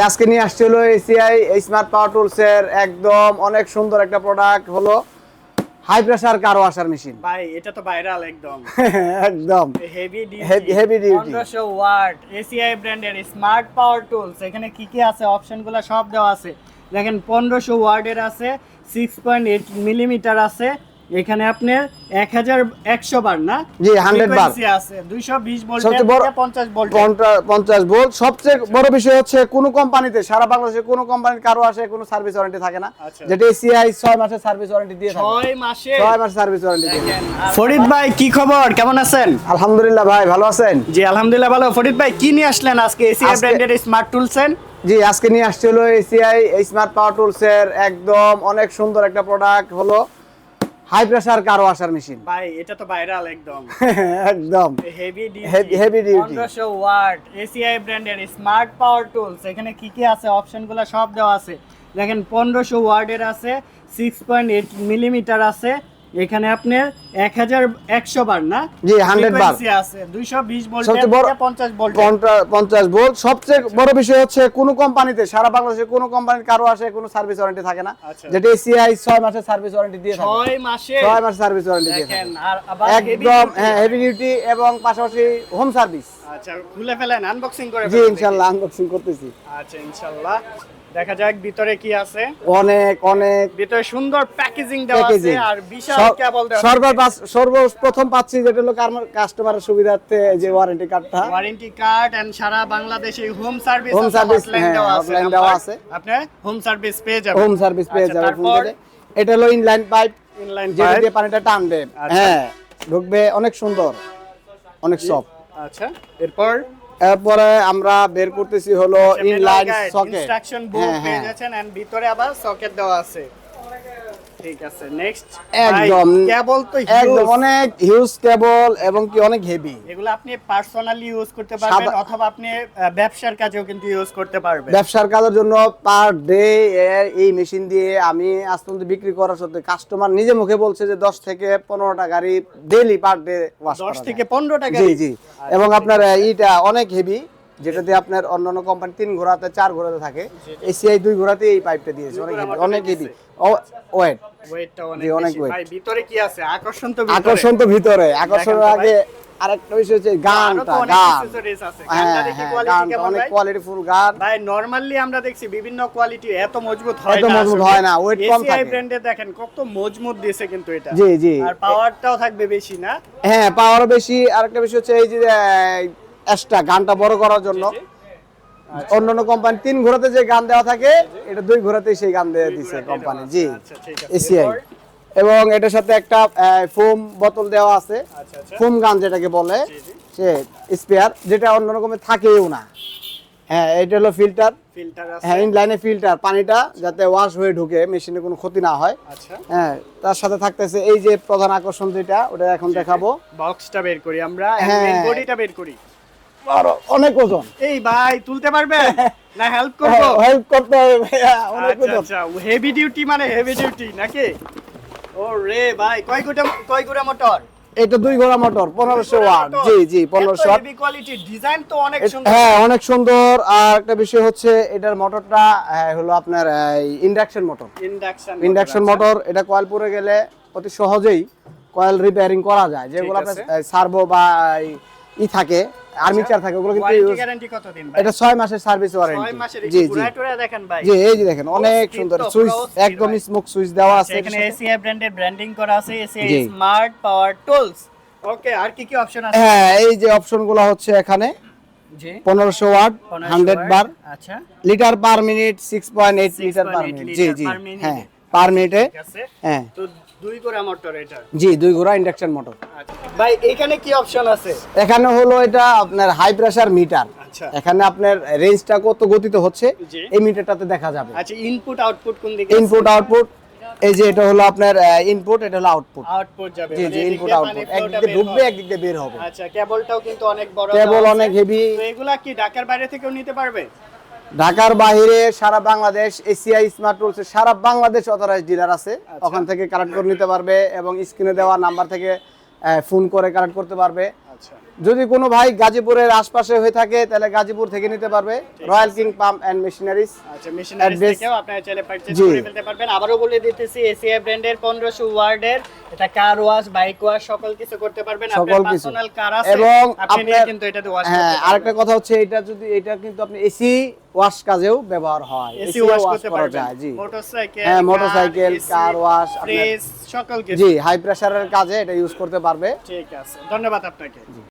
আজকে নিয়ে আসছে হলো এসিআই স্মার্ট পাওয়ার টুলস এর একদম অনেক সুন্দর একটা প্রোডাক্ট হলো হাই প্রেসার কারও আসার মেশিন ভাই এটা তো ভাইরাল একদম। একদম। Heavy Heavy- heavy duty। পনেরোশো ওয়াট এসিআই ব্র্যান্ডের স্মার্ট পাওয়ার টুলস এখানে কি কি আছে? অপশনগুলো সব দেওয়া আছে। দেখেন পনেরোশো ওয়ার্ডের আছে সিক্স পয়েন্ট এইট মিলিমিটার আছে এখানে আপনার এক হাজার একশো বার না? জি, 100 বার। আছে দুইশো বিশ ভোল্ট পঞ্চাশ ভোল্ট সবচেয়ে বড় বিষয় হচ্ছে কোন কোম্পানিতে সারা বাংলাদেশে কোন কোম্পানির কারও আসে কোনো সার্ভিস ওয়ারেন্টি থাকে না। আচ্ছা। যেটা এসিআই ছয় মাসের সার্ভিস ওয়ারেন্টি দিয়ে থাকে। ছয় মাসে ছয় মাসের সার্ভিস ওয়ারেন্টি দিয়ে ফরিদ ভাই কি খবর? কেমন আছেন? আলহামদুলিল্লাহ ভাই ভালো আছেন? জি আলহামদুলিল্লাহ ভালো। ফরিদ ভাই কি নিয়ে আসলেন আজকে এসিআই ব্র্যান্ডের স্মার্ট টুলসেন জি আজকে নিয়ে আসছিল এসিআই স্মার্ট পাওয়ার টুলস এর একদম অনেক সুন্দর একটা প্রোডাক্ট হলো high pressure car washer machine ভাই এটা তো ভাইরাল একদম। একদম। Heavy duty heavy duty 1500 watt ACI ব্র্যান্ডের স্মার্ট পাওয়ার টুলস এখানে কি কি আছে? অপশনগুলো সব দেওয়া আছে। দেখেন 1500 ওয়াটের আছে সিক্স পয়েন্ট এইট মিলিমিটার আছে এখানে আপনার এক হাজার একশো বার না? জি, 100 বার। আছে দুইশো বিশ ভোল্ট পঞ্চাশ ভোল্ট। পঞ্চাশ ভোল্ট। সবচেয়ে বড় বিষয় হচ্ছে কোন কোম্পানিতে সারা বাংলাদেশে কোন কোম্পানির কারও আসে কোনো সার্ভিস ওয়ারেন্টি থাকে না। আচ্ছা। যেটা এসিআই ছয় মাসের সার্ভিস ওয়ারেন্টি দিয়ে থাকে। ছয় মাসে ছয় মাসের সার্ভিস ওয়ারেন্টি দিয়ে থাকে। একদম হ্যাঁ হেভি ডিউটি এবং পাশাপাশি হোম সার্ভিস আচ্ছা খুলে ফেলেন আনবক্সিং করে জি। ইনশাল্লাহ আনবক্সিং করতেছি। আচ্ছা ইনশাল্লাহ। দেখা যাক ভিতরে কি আছে। অনেক অনেক। ভিতরে সুন্দর প্যাকেজিং দেওয়া আছে আর বিশাল কেবল দেওয়া। সর্বপ্রথম সর্বপ্রথম পাচ্ছি যেটা হলো কাস্টমারের সুবিধার্থে যে ওয়ারেন্টি কার্ডটা ওয়ারেন্টি কার্ড এন্ড সারা বাংলাদেশে হোম সার্ভিস Home service, হ্যাঁ, দেওয়া আছে। আপনি হোম সার্ভিস পেয়ে যাবেন। হোম সার্ভিস পেয়ে আচ্ছা, যাবে ফোন তারপর? এটা হলো ইনলাইন পাইপ ইনলাইন যেটা দিয়ে পানিটা টানবে। আচ্ছা। হ্যাঁ ঢুকবে অনেক সুন্দর অনেক সফট আচ্ছা এরপর? এরপরে আমরা বের করতেছি হলো ইনলাইন সকেট ইনস্ট্রাকশন বুক পেয়ে যাচ্ছেন এন্ড ভিতরে আবার সকেট দেওয়া আছে। ঠিক আছে নেক্সট একদম কেবল তো একদম অনেক হিউজ কেবল এবং কি অনেক হেভি এগুলো আপনি পার্সোনালি ইউজ করতে পারবেন অথবা আপনি ব্যবসার কাজেও কিন্তু ইউজ করতে পারবেন। ব্যবসার কাজের জন্য পার ডে এই মেশিন দিয়ে আমি আজ পর্যন্ত বিক্রি করার সত্ত্বে কাস্টমার নিজে মুখে বলছে যে দশ থেকে পনেরোটা গাড়ি ডেইলি পার ডে ওয়াশ দশ থেকে পনেরো টাকা জি। জি এবং আপনার আহ, ইটা অনেক হেভি যেটা দিয়ে আপনার অন্যান্য কোম্পানি তিন ঘোড়াতে চার ঘোড়াতে থাকে। এসিআই দুই ঘোড়াতে এই পাইপটা দিয়েছে অনেক হেভি অনেক হেভি ওয়েট ওয়েটটা অনেক বেশি। ভাই ভিতরে কি আছে? আকর্ষণ তো ভিতরে। আকর্ষণ তো ভিতরে। আকর্ষণের আগে আরেকটা বিষয় হচ্ছে গানটা গান। হ্যাঁ গানটা হ্যাঁ অনেক কোয়ালিটি ফুল গান। ভাই নরমালি আমরা দেখছি বিভিন্ন কোয়ালিটি এত মজবুত হয় এত মজবুত হয় না, weight কম থাকে। ব্র্যান্ডে দেখেন কত মজবুত দিয়েছে কিন্তু এটা। জি জি। আর পাওয়ারটাও থাকবে বেশি না? হ্যাঁ পাওয়ারও বেশি। আরেকটা বিষয় হচ্ছে এই যে এক্সট্রা গানটা বড় করার জন্য। অন্যান্য কোম্পানি তিন ঘোড়াতে যে গান দেওয়া থাকে এটা দুই ঘোড়াতেই সেই গান দিয়ে দিছে কোম্পানি। জি। আচ্ছা। এসিআই এবং এটার সাথে একটা ফোম বোতল দেওয়া আছে। আচ্ছা আচ্ছা। ফোম গান যেটাকে বলে। সে স্পেয়ার যেটা অন্য রকমের থাকেও না। হ্যাঁ এটা হলো ফিল্টার। হ্যাঁ ইনলাইনে ফিল্টার পানিটা যাতে ওয়াশ হয়ে ঢুকে মেশিনে কোনো ক্ষতি না হয়। আচ্ছা। হ্যাঁ তার সাথে থাকতেছে এই যে প্রধান আকর্ষণ যেটা ওটা এখন দেখাবো। বক্সটা বের করি আমরা হ্যাঁ। বডিটা বের করি। আরও অনেক ওজন। এই ভাই তুলতে পারবে? না হেল্প করব? হেল্প করতে হবে অনেক আচ্ছা ওজন। আচ্ছা হেভি ডিউটি মানে হেভি ডিউটি নাকি? ভাই কয় গুটা কয় গুটা মোটর এটা দুই ঘোড়া মোটর পনেরোশো ওয়াট জি জি পনেরোশো ওয়াট ডিজাইন তো অনেক সুন্দর। হ্যাঁ অনেক সুন্দর। আর একটা বিষয় হচ্ছে এটার মোটরটা আহ, হলো আপনার induction motor induction induction motor এটা কয়েল পুরে গেলে অতি সহজেই কয়েল রিপেয়ারিং করা যায়। যেগুলো সার্ভো বা ই থাকে আর্মিচার থাকে ওগুলো কিন্তু গ্যারান্টি কতদিন ভাই? এটা ছয় মাসের সার্ভিস ওয়ারেন্টি মাসের জি জি। দেখেন ভাই। জি এই যে দেখেন অনেক সুন্দর সুইচ একদম। স্মোক সুইচ দেওয়া আছে। এখানে। এসিআই ব্র্যান্ডের ব্র্যান্ডিং করা আছে ACI smart power tools okay আর কি কি অপশন আছে? হ্যাঁ এই যে অপশনগুলো হচ্ছে এখানে। পনেরোশো ওয়াট হান্ড্রেড বার। আচ্ছা। Litre per minute six point eight litre per minute. জি জি। হ্যাঁ পার মিনিটে। হ্যাঁ। তো দুই করে মোটর এটা? জি দুই ঘোড়া ইন্ডাকশন মোটর আচ্ছা। ভাই এখানে কি অপশন আছে? এখানে হলো এটা আপনার হাই প্রেসার মিটার এখানে আপনার রেঞ্জটা কত গতিতে হচ্ছে এই মিটারটাতে দেখা যাবে। আচ্ছা ইনপুট আউটপুট কোন দিকে ইনপুট আউটপুট এই যে এটা হলো আপনার ইনপুট এটা হলো আউটপুট আউটপুট যাবে জি মানে জি ইনপুট আউটপুট একদিক ঢুকবে। একদিক বের হবে। আচ্ছা কেবলটাও কিন্তু অনেক বড় কেবল অনেক হেভি তো এগুলা কি ঢাকার বাইরে থেকেও নিতে পারবে? ঢাকার বাইরে সারা বাংলাদেশ এসিআই স্মার্ট টুলস সারা বাংলাদেশ অথরাইজ ডিলার আছে আচ্ছা। ওখান থেকে কালেক্ট করে নিতে পারবে এবং স্ক্রিনে দেওয়া নাম্বার থেকে ফোন করে কালেক্ট করতে পারবে যদি কোনো ভাই গাজীপুরের আশপাশে হয়ে থাকে তাহলে গাজীপুর থেকে নিতে পারবে। Royal King Pump and Machineries আচ্ছা মেশিনারিজ থেকেও আপনারা চাইলে পারচেজ করে ফেলতে পারবেন। আবারও বলে দিতেছি এসিআই ব্র্যান্ডের 1500 ওয়ার্ডের এটা কার ওয়াশ বাইক ওয়াশ সকল কিছু করতে পারবেন। আপনার পার্সোনাল কার আছে এবং আপনি কিন্তু এটাতে ওয়াশ হ্যাঁ আরেকটা কথা হচ্ছে এটা যদি এটা কিন্তু আপনি এসি ওয়াশ কাজেও ব্যবহার হয়। এসি ওয়াশ করতে পারবেন। জি। মোটরসাইকেল হ্যাঁ, মোটরসাইকেল, কার ওয়াশ, ফ্রিজ সকল কিছু। জি হাই প্রেসারের কাজে এটা ইউজ করতে পারবে। ঠিক আছে ধন্যবাদ আপনাকে।